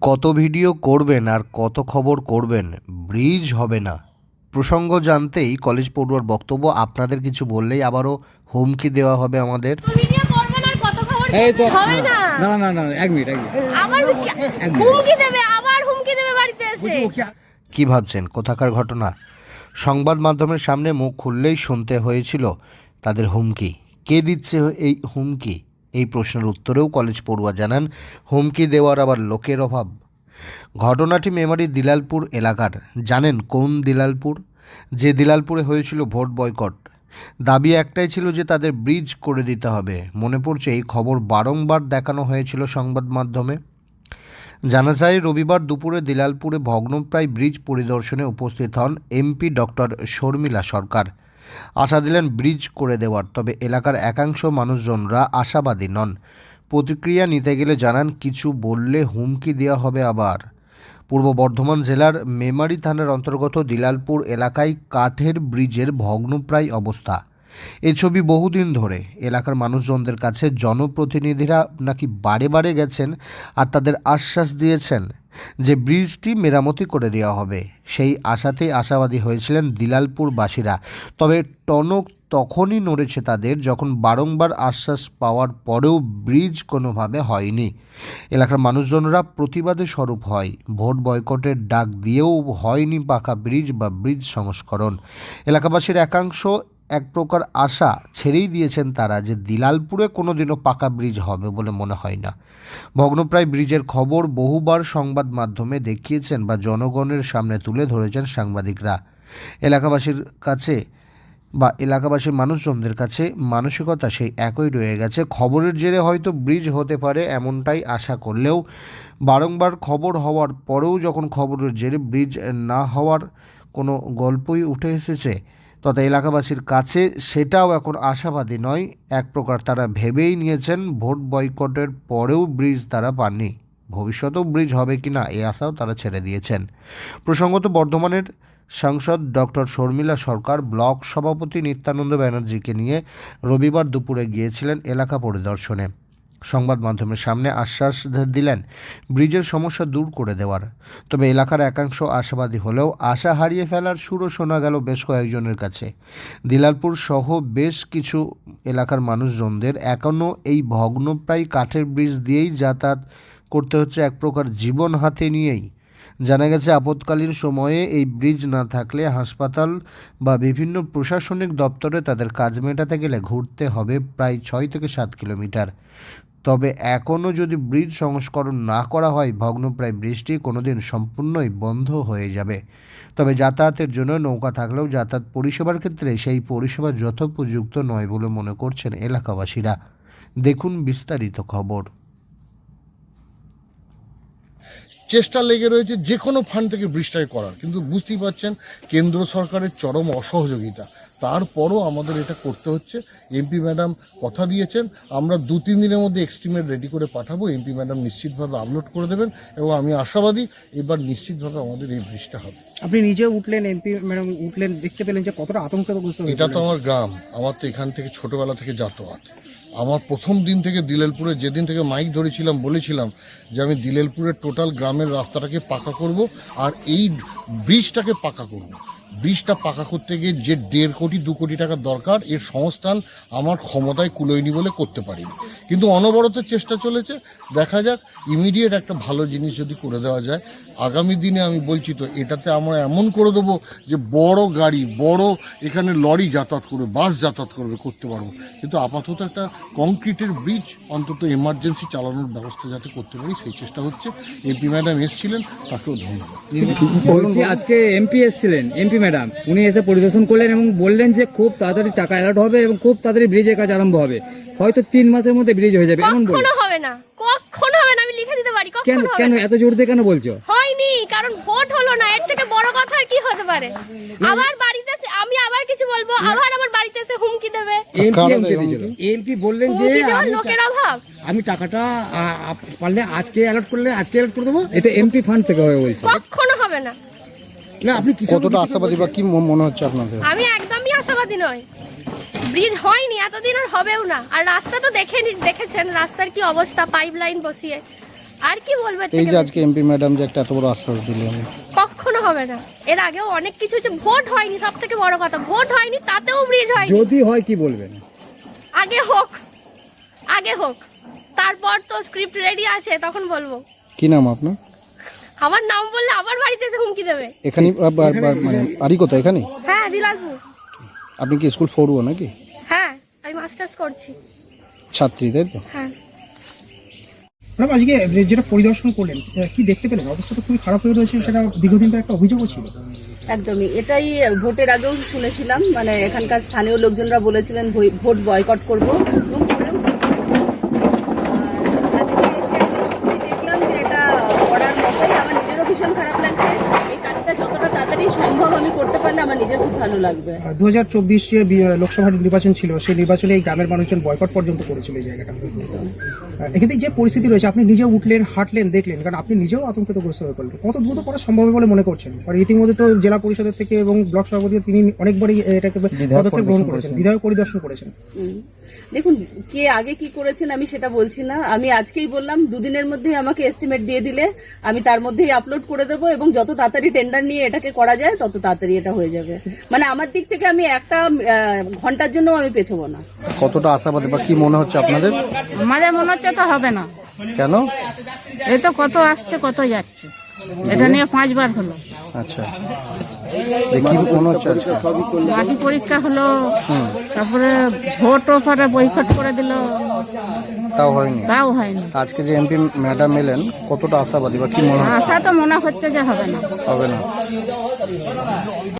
কত ভিডিও করবেন আর কত খবর করবেন ব্রিজ হবে না। প্রসঙ্গ জানতেই কলেজ পড়ুয়ার বক্তব্য আপনাদের কিছু বললেই আবারও হুমকি দেওয়া হবে আমাদের। ভিডিও করবেন আর কত খবর এই তো না। না না না না এক মিনিট এক মিনিট। আবার হুমকি দেবে আবার হুমকি দেবে বাড়িতে এসে। কি ভাবছেন? কোথাকার ঘটনা? সংবাদ মাধ্যমের সামনে মুখ খুললেই শুনতে হয়েছিল তাদের হুমকি। কে দিচ্ছে এই হুমকি? এই প্রশ্নের উত্তরেও কলেজ পড়ুয়া জানান, হুমকি দেওয়ার আবার লোকের অভাব। ঘটনাটি মেমারি দিলালপুর এলাকার। জানেন কোন দিলালপুর? যে দিলালপুরে হয়েছিল ভোট বয়কট। দাবি একটাই ছিল যে তাদের ব্রিজ করে দিতে হবে। মনে পড়ছে এই খবর বারংবার দেখানো হয়েছিল সংবাদ মাধ্যমে। জানা যায়, রবিবার দুপুরে দিলালপুরে ভগ্নপ্রায় ব্রিজ পরিদর্শনে উপস্থিত হন এমপি ডক্টর শর্মিলা সরকার। আশা দিলেন ব্রিজ করে দেওয়ার, তবে এলাকার একাংশ মানুষজনরা আশাবাদী নন। প্রতিক্রিয়া নিতে গেলে জানান, কিছু বললে হুমকি দেওয়া হবে আবার। পূর্ব বর্ধমান জেলার মেমারি থানার অন্তর্গত দিলালপুর এলাকায় কাঠের ব্রিজের ভগ্নপ্রায় অবস্থা। এ ছবি বহুদিন ধরে। এলাকার মানুষজনদের কাছে জনপ্রতিনিধিরা নাকি বারে বারে গেছেন আর তাদের আশ্বাস দিয়েছেন যে ব্রিজটি মেরামতি করে দেওয়া হবে। সেই আশাতেই আশাবাদী হয়েছিলেন দিলালপুরবাসীরা। তবে টনক তখনই নড়েছে তাদের যখন বারংবার আশ্বাস পাওয়ার পরেও ব্রিজ কোনোভাবে হয়নি। এলাকার মানুষজনরা প্রতিবাদে স্বরূপ হয়। ভোট বয়কটের ডাক দিয়েও হয়নি পাকা ব্রিজ বা ব্রিজ সংস্করণ। এলাকাবাসীর একাংশ এক প্রকার আশা ছেড়েই দিয়েছেন তারা যে দিলালপুরে কোনোদিনও পাকা ব্রিজ হবে বলে মনে হয় না। ভগ্নপ্রায় ব্রিজের খবর বহুবার সংবাদ মাধ্যমে দেখিয়েছেন বা জনগণের সামনে তুলে ধরেছেন সাংবাদিকরা। এলাকাবাসীর কাছে বা এলাকাবাসীর মানুষজনদের কাছে মানসিকতা সেই একই রয়ে গেছে। খবরের জেরে হয়তো ব্রিজ হতে পারে এমনটাই আশা করলেও বারংবার খবর হওয়ার পরেও যখন খবরের জেরে ব্রিজ না হওয়ার কোনো গল্পই উঠে এসেছে তথা এলাকাবাসীর কাছে সেটাও এখন আশাবাদী নয়। এক প্রকার তারা ভেবেই নিয়েছেন ভোট বয়কটের পরেও ব্রিজ তারা পাননি। ভবিষ্যতেও ব্রিজ হবে কি না এই আশাও তারা ছেড়ে দিয়েছেন। প্রসঙ্গত বর্ধমানের সাংসদ ডক্টর শর্মিলা সরকার, ব্লক সভাপতি নিত্যানন্দ ব্যানার্জিকে নিয়ে রবিবার দুপুরে গিয়েছিলেন এলাকা পরিদর্শনে। সংবাদ মাধ্যমের সামনে আশ্বাস দিলেন, ব্রিজের সমস্যা দূর করে দেওয়ার। তবে এলাকার একাংশ আশাবাদী হলেও আশা হারিয়ে ফেলার সুরও শোনা গেল বেশ কয়েকজনের কাছে। দিলালপুর সহ বেশ কিছু এলাকার মানুষজনদের এখনও এই ভগ্নপ্রায় কাঠের ব্রিজ দিয়েই যাতায়াত করতে হচ্ছে এক প্রকার জীবন হাতে নিয়েই। জানা গেছে আপৎকালীন সময়ে এই ব্রিজ না থাকলে হাসপাতাল বা বিভিন্ন প্রশাসনিক দপ্তরে তাদের কাজ মেটাতে গেলে ঘুরতে হবে প্রায় ছয় থেকে সাত কিলোমিটার। তবে এখনও যদি ব্রিজ সংস্করণ না করা হয়, ভগ্নপ্রায় ব্রিজটি কোনোদিন সম্পূর্ণই বন্ধ হয়ে যাবে। তবে যাতায়াতের জন্য নৌকা থাকলেও যাতায়াত পরিষেবার ক্ষেত্রে সেই পরিষেবা যথোপযুক্ত নয় বলে মনে করছেন এলাকাবাসীরা। দেখুন বিস্তারিত খবর। চেষ্টা লেগে রয়েছে যে কোনো ফান্ড থেকে ব্রিজটাকে করার। কিন্তু বুঝতেই পারছেন, কেন্দ্র সরকারের চরম অসহযোগিতা। তারপরও আমাদের এটা করতে হচ্ছে। এমপি ম্যাডাম কথা দিয়েছেন আমরা দু তিন দিনের মধ্যে এক্সটিমেট রেডি করে পাঠাবো এমপি ম্যাডাম নিশ্চিতভাবে আপলোড করে দেবেন এবং আমি আশাবাদী এবার নিশ্চিতভাবে আমাদের এই ব্রিজটা হবে। আপনি নিজে উঠলেন এমপি ম্যাডাম উঠলেন দেখতে পেলেন যে কতটা আতঙ্কিত বুঝতে এটা তো আমার গ্রাম আমার তো এখান থেকে ছোটবেলা থেকে যাতায়াত। আমার প্রথম দিন থেকে দিলেলপুরে যেদিন থেকে মাইক ধরেছিলাম বলেছিলাম যে আমি দিলেলপুরের টোটাল গ্রামের রাস্তাটাকে পাকা করব আর এই ব্রিজটাকে পাকা করব। ব্রিজটা পাকা করতে গিয়ে যে দেড় কোটি, দু কোটি টাকা দরকার, এর সংস্থান আমার ক্ষমতায় কুলোয়নি বলে করতে পারিনি। কিন্তু অনবরত চেষ্টা চলেছে। দেখা যাক ইমিডিয়েট একটা ভালো জিনিস যদি করে দেওয়া যায় আগামী দিনে আমি বলছি তো এটাতে আমরা এমন করে দেবো যে বড় গাড়ি বড় এখানে লরি যাতায়াত করবে বাস যাতায়াত করবে করতে পারব। কিন্তু আপাতত একটা কংক্রিটের ব্রিজ অন্তত এমার্জেন্সি চালানোর ব্যবস্থা যাতে করতে পারি সেই চেষ্টা হচ্ছে। এমপি ম্যাডাম এসেছিলেন তাকেও ধন্যবাদ। বলছি আজকে এমপি এসেছিলেন এমপি ম্যাডাম। উনি এসে পরিদর্শন করলেন এবং বললেন যে খুব তাড়াতাড়ি টাকা অ্যালার্ট হবে এবং খুব তাড়াতাড়ি ব্রিজের কাজ আরম্ভ হবে। হয়তো তিন মাসের মধ্যে ব্রিজ হয়ে যাবে এমন বল হবে না কখনো হবে না আমি লিখে দিতে পারি কেন কখনো হবে কেন এত জোর দিয়ে কেন বলছো? হয়নি কারণ ভোট হলো না এর থেকে বড় কথা আর কি হতে পারে? আবার বাড়িতে আমি আবার কিছু বলব আবার আমার বাড়িতে এসে হুমকি দেবে। এমপি বললেন যে আমি লোকের অভাব। আমি টাকাটা পারলে আজকে অ্যালার্ট করলে আজকে অ্যালার্ট করে দেবো? এটা এমপি ফান্ড থেকে হয়ে বলছে। কখনো হবে না। না আপনি কিসের কতটা আশাবাদী বা কি মনে হচ্ছে আপনাদের? আমি একদমই আশাবাদী নই। ব্রিজ হয়নি এতদিন আর হবেও না। আর রাস্তা তো দেখে দেখেছেন রাস্তার কি অবস্থা পাইপ লাইন বসিয়ে। আর কি বলব এই যে? আজকে এমপি ম্যাডাম যে একটা এত বড় আশ্বাস দিলেন কখনো হবে না। এর আগেও অনেক কিছু হচ্ছে ভোট হয়নি সব থেকে বড় কথা। ভোট হয়নি তাতেও ব্রিজ হয়নি। যদি হয় কি বলবেন? আগে হোক আগে হোক। তারপর তো স্ক্রিপ্ট রেডি আছে তখন বলব। কি নাম আপনার? আমার নাম বললে আবার বাড়িতে এসে হুমকি দেবে। এখানে মানে বাড়ি কোথায় এখানে? হ্যাঁ বিলাসপুর আপনি কি স্কুল ফোরবো নাকি? হ্যাঁ আমি মাস্টার্স করছি। ছাত্রী তাই তো? হ্যাঁ। ম্যাডাম আজকে যেটা পরিদর্শন করলেন কি দেখতে পেলেন? অবস্থা তো খুবই খারাপ হয়ে রয়েছে, সেটা দীর্ঘদিন তো একটা অভিযোগও ছিল। একদমই। এটাই ভোটের আগেও শুনেছিলাম মানে এখানকার স্থানীয় লোকজনরা বলেছিলেন ভোট বয়কট করব। এবং। আজকে এসে আমি সত্যি দেখলাম যে এটা করার মতোই আমার নিজেরও ভীষণ খারাপ লাগছে। যতটা সম্ভব আমি করতে পারলে আমার নিজের খুব ভালো লাগবে। দু হাজার চব্বিশ যে লোকসভা নির্বাচন ছিল সেই নির্বাচনে এই গ্রামের মানুষজন বয়কট পর্যন্ত করেছিল এই জায়গাটা। এক্ষেত্রে যে পরিস্থিতি রয়েছে আপনি নিজেও উঠলেন হাঁটলেন দেখলেন কারণ আপনি নিজেও আতঙ্কিতগ্রস্ত হয়ে পড়লেন। কত দ্রুত করা সম্ভব হবে বলে মনে করছেন? আর রীতিমতো তো জেলা পরিষদের থেকে এবং ব্লক সভাপতি তিনি অনেকবারই এটাকে পদক্ষেপ গ্রহণ করেছেন বিধায়ক পরিদর্শন করেছেন। দেখুন কে আগে কি করেছেন আমি সেটা বলছি না। আমি আজকেই বললাম দুদিনের মধ্যেই আমাকে এস্টিমেট দিয়ে দিলে আমি তার মধ্যেই আপলোড করে দেবো এবং যত তাড়াতাড়ি টেন্ডার নিয়ে এটাকে করা যায় তত তাড়াতাড়ি এটা হয়ে যাবে। মানে আমার দিক থেকে আমি একটা আহ, ঘণ্টার জন্য আমি পেছবো না। কতটা আশাবাদী বা কি মনে হচ্ছে আপনাদের? আমাদের মনে হচ্ছে তো হবে না। কেন? এই তো কত আসছে কত যাচ্ছে। এটা নিয়ে পাঁচবার হলো। আচ্ছা। মাটি পরীক্ষা হলো তারপরে ভোট পরে বৈঠক করে দিল। তাও হয়নি? তাও হয়নি। আজকে যে এমপি ম্যাডাম এলেন কতটা আশাবাদী বা কি মনে আশা তো মনে হচ্ছে যে হবে না। হবে না।